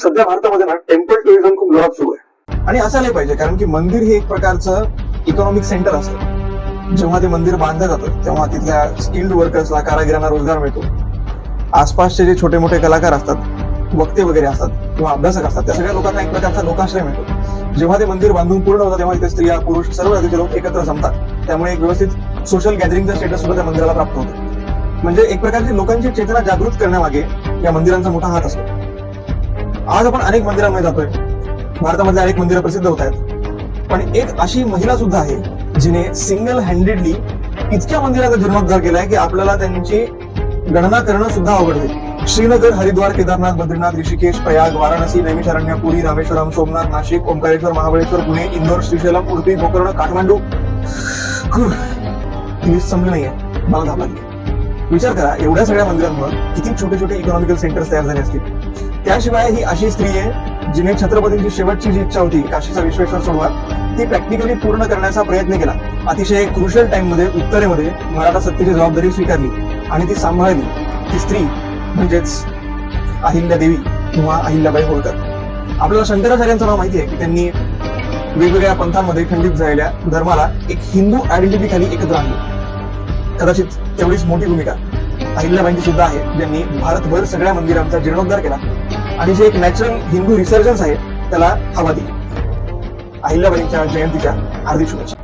सध्या भारतामध्ये ना टेम्पल टुरिझम खूप जोरात सुरू आहे. आणि असायला पाहिजे कारण की मंदिर हे एक प्रकारचं इकॉनॉमिक सेंटर असतं. जेव्हा ते मंदिर बांधलं जातं तेव्हा तिथल्या स्किल्ड वर्कर्सला कारागिरांना रोजगार मिळतो. आसपासचे जे छोटे मोठे कलाकार असतात वक्ते वगैरे असतात किंवा अभ्यासक असतात त्या सगळ्या लोकांना एक प्रकारचा लोकाश्रय मिळतो. जेव्हा ते मंदिर बांधून पूर्ण होतं तेव्हा तिथे स्त्रिया पुरुष सर्व जातीचे लोक एकत्र जमतात. त्यामुळे एक व्यवस्थित सोशल गॅदरिंगचा स्टेटस सुद्धा त्या मंदिराला प्राप्त होतो. म्हणजे एक प्रकारची लोकांची चेतना जागृत करण्यामागे या मंदिरांचा मोठा हात असतो. आज आपण अनेक मंदिरांमध्ये जातोय. भारतामधल्या अनेक मंदिरं प्रसिद्ध होत आहेत. पण एक अशी महिला सुद्धा आहे जिने सिंगल हँडेडली इतक्या मंदिराचा जीर्णोद्धार केलाय की आपल्याला त्यांची गणना करणं सुद्धा आवड श्रीनगर हरिद्वार केदारनाथ बद्रीनाथ ऋषिकेश प्रयाग वाराणसी नैमिषारण्य पुरी रामेश्वरम सोमनाथ नाशिक ओंकारेश्वर महाबळेश्वर पुणे इंदोर श्रीशैलम उडुपी गोकर्ण काठमांडू. हुं. समजलं नाहीये. मला धाबा विचार करा एवढ्या सगळ्या मंदिरांवर किती छोटे छोटे इकॉनॉमिकल सेंटर्स तयार झाले असतील. त्याशिवाय ही अशी स्त्री आहे जिने छत्रपतींची शेवटची जी इच्छा होती काशीचा विश्वेश्वर सोडवा ती प्रॅक्टिकली पूर्ण करण्याचा प्रयत्न केला. अतिशय क्रुशल टाइममध्ये उत्तरेमध्ये मराठा सत्तेची जबाबदारी स्वीकारली आणि ती सांभाळली. ती स्त्री म्हणजेच अहिल्या देवी किंवा अहिल्याबाई होळकर. आपल्याला शंकराचार्यांचं नाव माहिती आहे की त्यांनी वेगवेगळ्या पंथांमध्ये खंडित झालेल्या धर्माला एक हिंदू आयडेंटिटी खाली एकत्र आणली. कदाचित तेवढीच मोठी भूमिका अहिल्याबाईंची सुद्धा आहे ज्यांनी भारतभर सगळ्या मंदिरांचा जीर्णोद्धार केला. आणि जे एक नॅचरल हिंदू रिसर्जन्स आहे त्याला हवा दिली. अहिल्याबाईंच्या जयंतीच्या हार्दिक शुभेच्छा.